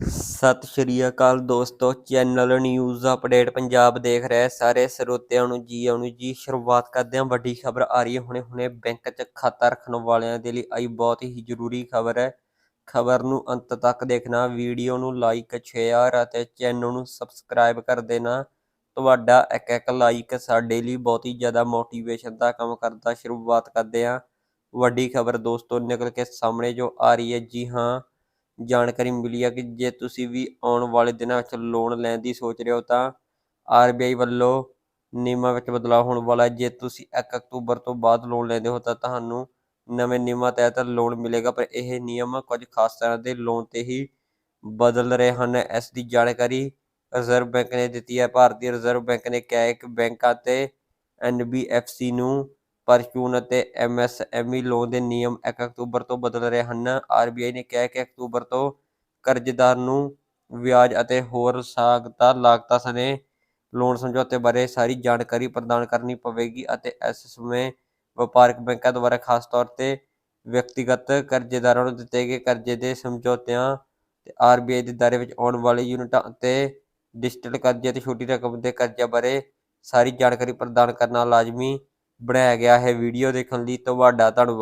ਸਤਿ ਸ਼੍ਰੀ ਅਕਾਲ ਦੋਸਤੋ, channel news update Punjab ਦੇਖ ਰਹੇ ਸਾਰੇ ਸਰੋਤਿਆਂ ਨੂੰ ਜੀ ਆਉਣ ਜੀ। ਸ਼ੁਰੂਆਤ ਕਰਦੇ ਹਾਂ, ਵੱਡੀ ਖਬਰ ਆ ਰਹੀ ਹੈ। ਹੁਣੇ ਹੁਣੇ ਬੈਂਕ 'ਚ ਖਾਤਾ ਰੱਖਣ ਵਾਲਿਆਂ ਦੇ ਲਈ ਆਈ ਬਹੁਤ ਹੀ ਜ਼ਰੂਰੀ ਖਬਰ ਹੈ। ਖਬਰ ਨੂੰ ਅੰਤ ਤੱਕ ਦੇਖਣਾ, ਵੀਡੀਓ ਨੂੰ ਲਾਈਕ, ਸ਼ੇਅਰ ਅਤੇ ਚੈਨਲ ਨੂੰ ਸਬਸਕ੍ਰਾਈਬ ਕਰ ਦੇਣਾ। ਤੁਹਾਡਾ ਇੱਕ ਇੱਕ ਲਾਈਕ ਸਾਡੇ ਲਈ ਬਹੁਤ ਹੀ ਜ਼ਿਆਦਾ ਮੋਟੀਵੇਸ਼ਨ ਦਾ ਕੰਮ ਕਰਦਾ। ਸ਼ੁਰੂਆਤ ਕਰਦੇ ਹਾਂ। ਵੱਡੀ ਖਬਰ ਦੋਸਤੋ, ਨਿਕਲ ਕੇ ਸਾਹਮਣੇ ਜੋ ਆ ਰਹੀ ਹੈ। ਜੀ ਹਾਂ ਜਾਣਕਾਰੀ ਮਿਲੀ ਹੈ ਕਿ ਜੇ ਤੁਸੀਂ ਵੀ ਆਉਣ ਵਾਲੇ ਦਿਨਾਂ ਵਿੱਚ ਲੋਨ ਲੈਣ ਦੀ ਸੋਚ ਰਹੇ ਹੋ ਤਾਂ ਆਰਬੀਆਈ ਵੱਲੋਂ ਨਿਯਮਾਂ ਵਿੱਚ ਬਦਲਾਅ ਹੋਣ ਵਾਲਾ ਹੈ। ਜੇ ਤੁਸੀਂ 1 ਅਕਤੂਬਰ ਤੋਂ ਬਾਅਦ ਲੋਨ ਲੈਂਦੇ ਹੋ ਤਾਂ ਤੁਹਾਨੂੰ ਨਵੇਂ ਨਿਯਮਾਂ ਤਹਿਤ ਲੋਨ ਮਿਲੇਗਾ, ਪਰ ਇਹ ਨਿਯਮ ਕੁਝ ਖਾਸ ਤਰ੍ਹਾਂ ਦੇ ਲੋਨ ਤੇ ਹੀ ਬਦਲ ਰਹੇ ਹਨ। ਇਸ ਦੀ ਜਾਣਕਾਰੀ ਰਿਜ਼ਰਵ ਬੈਂਕ ਨੇ ਦਿੱਤੀ ਹੈ। ਭਾਰਤੀ ਰਿਜ਼ਰਵ ਬੈਂਕ ਨੇ ਕਿਹਾ ਹੈ ਕਿ ਬੈਂਕਾਂ ਤੇ ਐਨਬੀਐਫਸੀ ਨੂੰ ਪਰਚੂਨ ਅਤੇ ਐਮਐਸਐਮਈ ਲੋਨ ਦੇ ਨਿਯਮ 1 ਅਕਤੂਬਰ ਤੋਂ ਬਦਲ ਰਹੇ ਹਨ। ਆਰਬੀਆਈ ਨੇ ਕਿਹਾ ਕਿ ਅਕਤੂਬਰ ਤੋਂ ਕਰਜ਼ਦਾਰ ਨੂੰ ਵਿਆਜ ਅਤੇ ਹੋਰ ਸਾਗਤਾ ਲਾਗਤਾਂ ਸਣੇ ਲੋਨ ਸਮਝੌਤੇ ਬਾਰੇ ਸਾਰੀ ਜਾਣਕਾਰੀ ਪ੍ਰਦਾਨ ਕਰਨੀ ਪਵੇਗੀ ਅਤੇ ਇਸ ਸਮੇਂ ਵਪਾਰਕ ਬੈਂਕਾਂ ਦੁਆਰਾ ਖਾਸ ਤੌਰ ਤੇ ਵਿਅਕਤੀਗਤ ਕਰਜ਼ੇਦਾਰਾਂ ਨੂੰ ਦਿੱਤੇ ਗਏ ਕਰਜ਼ੇ ਦੇ ਸਮਝੌਤਿਆਂ ਤੇ ਆਰਬੀਆਈ ਦੇ ਦਾਇਰੇ ਵਿੱਚ ਆਉਣ ਵਾਲੇ ਯੂਨਿਟਾਂ ਅਤੇ ਡਿਜੀਟਲ ਕਰਜ਼ੇ ਅਤੇ ਛੋਟੀ ਰਕਮ ਦੇ ਕਰਜ਼ਿਆਂ ਬਾਰੇ ਸਾਰੀ ਜਾਣਕਾਰੀ ਪ੍ਰਦਾਨ ਕਰਨਾ ਲਾਜ਼ਮੀ ਬਣਾਇਆ ਗਿਆ ਹੈ ਵੀਡੀਓ ਦੇਖਣ ਲਈ ਤੁਹਾਡਾ ਧੰਨਵਾਦ।